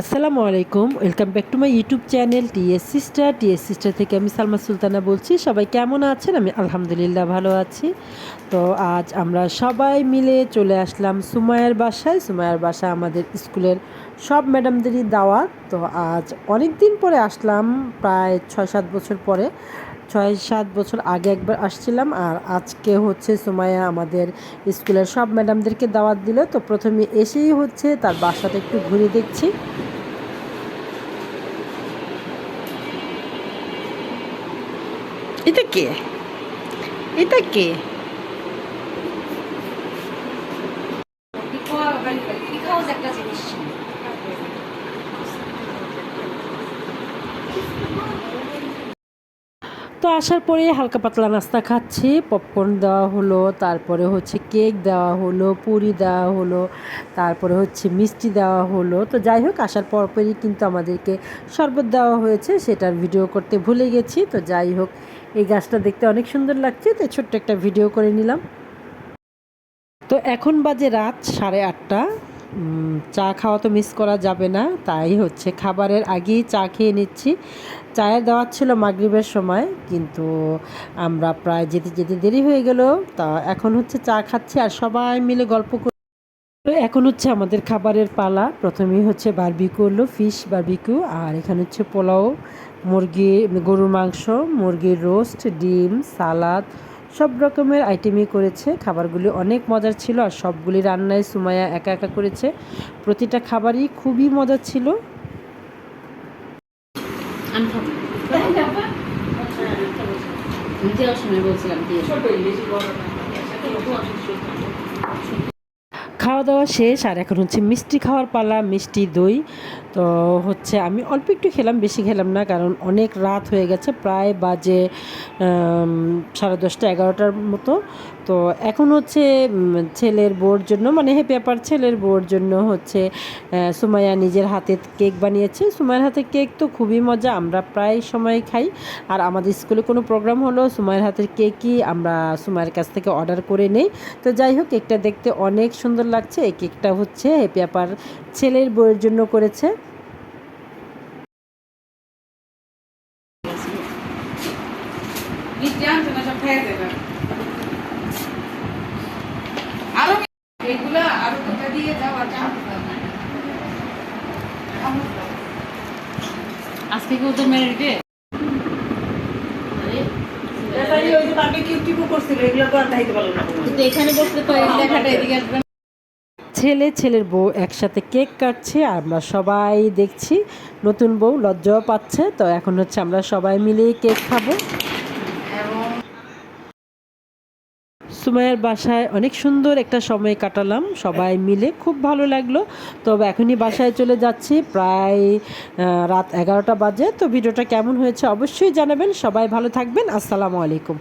আসসালামু আলাইকুম welcome back to my YouTube channel TS sister TS sister থেকে আমি সালমা সুলতানা বলছি। সবাই কেমন আছেন? আমি আলহামদুলিল্লাহ ভালো আছি। তো আজ আমরা সবাই মিলে চলে আসলাম সুমায়ের বাসায়। সুমায়ের বাসা আমাদের স্কুলের সব ম্যাডামদেরই দাওয়াত। তো আজ অনেক দিন পরে আসলাম, প্রায় ছয় সাত বছর পরে। ছয় সাত বছর আগে একবার আসছিলাম আর আজকে হচ্ছে সুমায়া আমাদের স্কুলের সব ম্যাডামদেরকে দাওয়াত দিল। তো প্রথমে এসেই হচ্ছে তার বাসাতে একটু ঘুরে দেখছি। এটা কে? এটা কে? তো আসার পরে হালকা পাতলা নাস্তা খাচ্ছি, পপকর্ন দেওয়া হলো, তারপরে হচ্ছে কেক দেওয়া হলো, পুরি দেওয়া হলো, তারপরে হচ্ছে মিষ্টি দেওয়া হলো। তো যাই হোক, আসার পরপরই কিন্তু আমাদেরকে শরবত দেওয়া হয়েছে, সেটার ভিডিও করতে ভুলে গেছি। তো যাই হোক, এই গাছটা দেখতে অনেক সুন্দর লাগছে তো ছোট্ট একটা ভিডিও করে নিলাম। তো এখন বাজে রাত সাড়ে আটটা। চা খাওয়া তো মিস করা যাবে না, তাই হচ্ছে খাবারের আগেই চা খেয়ে নিচ্ছি। চায়ের দেওয়ার ছিল মাগরিবের সময়, কিন্তু আমরা প্রায় যেতে যেতে দেরি হয়ে গেল, তা এখন হচ্ছে চা খাচ্ছি আর সবাই মিলে গল্প কর এখন হচ্ছে আমাদের খাবারের পালা, প্রথমেই হচ্ছে বারবিকিউ হলো ফিশ বারবিকিউ আর এখানে হচ্ছে পোলাও, মুরগি, গরুর মাংস, মুরগির রোস্ট ডিম, সালাদ সব রকমের আইটেমই করেছে খাবারগুলি অনেক মজার ছিল আর সবগুলি রান্নায় সুমায়া একা একা করেছে প্রতিটা খাবারই খুবই মজার ছিল বলছিলাম খাওয়া দাওয়া শেষ, আর এখন হচ্ছে মিষ্টি খাওয়ার পালা, মিষ্টি দই। তো হচ্ছে আমি অল্প একটু খেলাম, বেশি খেলাম না, কারণ অনেক রাত হয়ে গেছে, প্রায় বাজে সাড়ে দশটা, এগারোটার মতো। তো এখন হচ্ছে ছেলের বউর জন্য মানে হে পেপার ছেলের বউর জন্য হচ্ছে সুমাইয়া নিজের হাতে কেক বানিয়েছে। সুমাইয়ের হাতে কেক তো খুবই মজা, আমরা প্রায় সময় খাই। আর আমাদের স্কুলে কোনো প্রোগ্রাম হলো, সুমাইয়ের হাতের কেকই আমরা সুমাইয়ের কাছ থেকে অর্ডার করে নেই। তো যাই হোক, কেকটা দেখতে অনেক সুন্দর লাগছে এই কেকটা হচ্ছে হ্যাপি আপার ছেলের বউয়ের জন্য করেছে। আজকে কেউ তো এখানে বসলে তো এই লেখাটা এদিকে আসবে। ছেলে, ছেলের বউ একসাথে কেক কাটছে আর আমরা সবাই দেখছি, নতুন বউ লজ্জাও পাচ্ছে, তো এখন হচ্ছে আমরা সবাই মিলেই কেক খাব। সুমাইয়ের বাসায় অনেক সুন্দর একটা সময় কাটালাম, সবাই মিলে খুব ভালো লাগল, তবে এখনই বাসায় চলে যাচ্ছি, প্রায় রাত এগারোটা বাজে, তো ভিডিওটা কেমন হয়েছে অবশ্যই জানাবেন, সবাই ভালো থাকবেন, আসসালামু আলাইকুম।